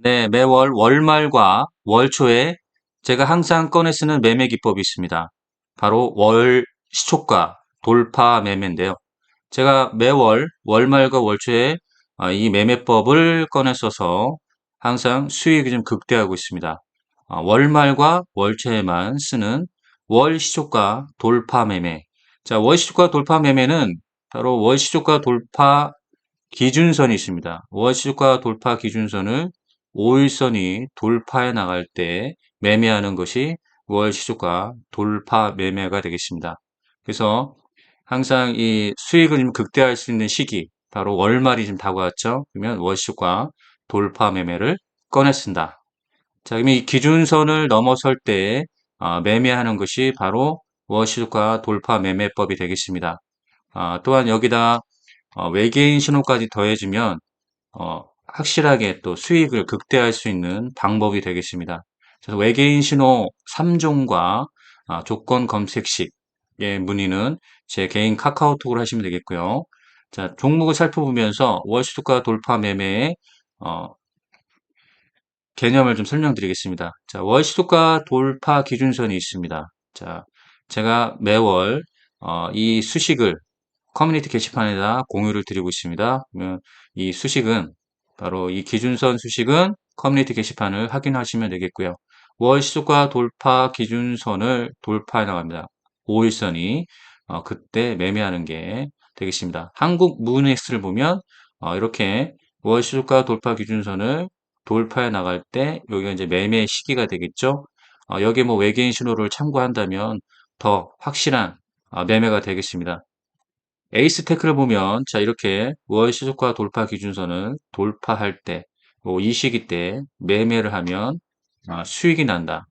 네, 매월 월말과 월초에 제가 항상 꺼내 쓰는 매매 기법이 있습니다. 바로 월 시초가 돌파 매매인데요. 제가 매월 월말과 월초에 어, 이 매매법을 꺼내 써서 항상 수익이 좀 극대화하고 있습니다. 어, 월말과 월초에만 쓰는 월 시초가 돌파 매매. 자, 월 시초가 돌파 매매는 바로 월 시초가 돌파 기준선이 있습니다. 월 시초가 돌파 기준선을 5일선이 돌파해 나갈 때 매매하는 것이 월 시초가 돌파 매매가 되겠습니다. 그래서 항상 이 수익을 좀 극대화할 수 있는 시기, 바로 월말이 좀 다가왔죠. 그러면 월 시초가 돌파 매매를 쓴다. 자, 그럼 이 기준선을 넘어설 때 어, 매매하는 것이 바로 월 시초가 돌파 매매법이 되겠습니다. 아, 또한 여기다 어, 외계인 신호까지 더해지면 어, 확실하게 또 수익을 극대화할 수 있는 방법이 되겠습니다. 그래서 외계인 신호 3종과 아, 조건 검색식의 문의는 제 개인 카카오톡으로 하시면 되겠고요. 자, 종목을 살펴보면서 월시초가 돌파 매매의 어, 개념을 좀 설명드리겠습니다. 자, 월시초가 돌파 기준선이 있습니다. 자, 제가 매월 어, 이 수식을 커뮤니티 게시판에다 공유를 드리고 있습니다. 그러면 이 수식은 바로 이 기준선 수식은 커뮤니티 게시판을 확인하시면 되겠고요. 월 시초가 돌파 기준선을 돌파해 나갑니다. 5일선이 어, 그때 매매하는 게 되겠습니다. 한국 무은엑스를 보면 어, 이렇게 월 시초가 돌파 기준선을 돌파해 나갈 때 여기가 이제 매매 시기가 되겠죠. 어, 여기에 뭐 외계인 신호를 참고한다면 더 확실한 어, 매매가 되겠습니다. 에이스 테크를 보면 자 이렇게 월 시초가 돌파 기준선을 돌파할 때, 뭐 이 시기 때 매매를 하면 아, 수익이 난다.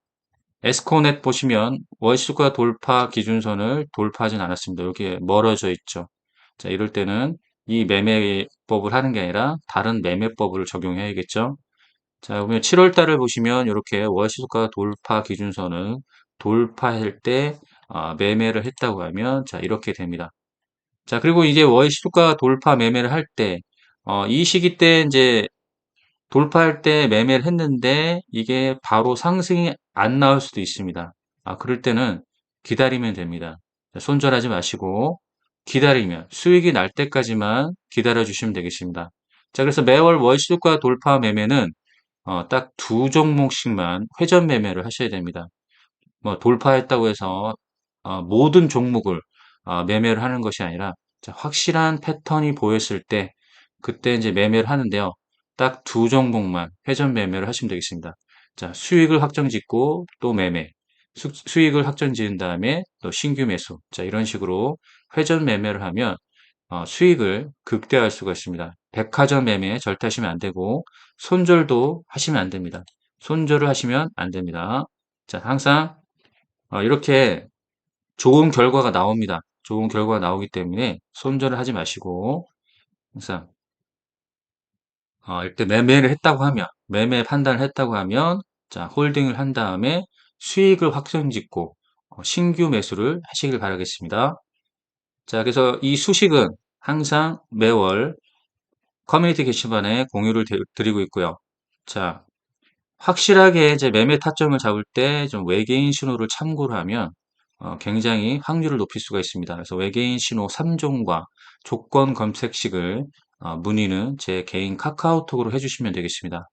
에스코넷 보시면 월 시초가 돌파 기준선을 돌파하진 않았습니다. 이렇게 멀어져 있죠. 자 이럴 때는 이 매매법을 하는 게 아니라 다른 매매법을 적용해야겠죠. 자 보면 7월 달을 보시면 이렇게 월 시초가 돌파 기준선을 돌파할 때 아, 매매를 했다고 하면 자 이렇게 됩니다. 자, 그리고 이제 월 시초가 돌파 매매를 할 때, 어, 이 시기 때 이제 돌파할 때 매매를 했는데 이게 바로 상승이 안 나올 수도 있습니다. 아, 그럴 때는 기다리면 됩니다. 자, 손절하지 마시고 기다리면 수익이 날 때까지만 기다려 주시면 되겠습니다. 자, 그래서 매월 월 시초가 돌파 매매는 어, 딱 두 종목씩만 회전 매매를 하셔야 됩니다. 뭐 돌파했다고 해서 어, 모든 종목을 어, 매매를 하는 것이 아니라 자, 확실한 패턴이 보였을 때 그때 이제 매매를 하는데요. 딱 두 종목만 회전 매매를 하시면 되겠습니다. 자, 수익을 확정 짓고 또 매매, 수, 수익을 확정 지은 다음에 또 신규 매수. 자, 이런 식으로 회전 매매를 하면 어, 수익을 극대화할 수가 있습니다. 백화점 매매 절대 하시면 안 되고 손절도 하시면 안 됩니다. 손절을 하시면 안 됩니다. 자, 항상 어, 이렇게 좋은 결과가 나옵니다. 좋은 결과가 나오기 때문에 손절을 하지 마시고 항상 어, 이렇게 매매를 했다고 하면 매매 판단을 했다고 하면 자 홀딩을 한 다음에 수익을 확정짓고 어, 신규 매수를 하시길 바라겠습니다. 자 그래서 이 수식은 항상 매월 커뮤니티 게시판에 공유를 드리고 있고요. 자 확실하게 이제 매매 타점을 잡을 때 좀 외계인 신호를 참고를 하면 어, 굉장히 확률을 높일 수가 있습니다. 그래서 외계인 신호 3종과 조건 검색식을 어, 문의는 제 개인 카카오톡으로 해주시면 되겠습니다.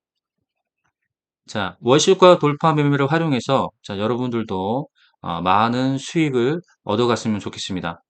자, 월실과 돌파 매매를 활용해서 자, 여러분들도 어, 많은 수익을 얻어갔으면 좋겠습니다.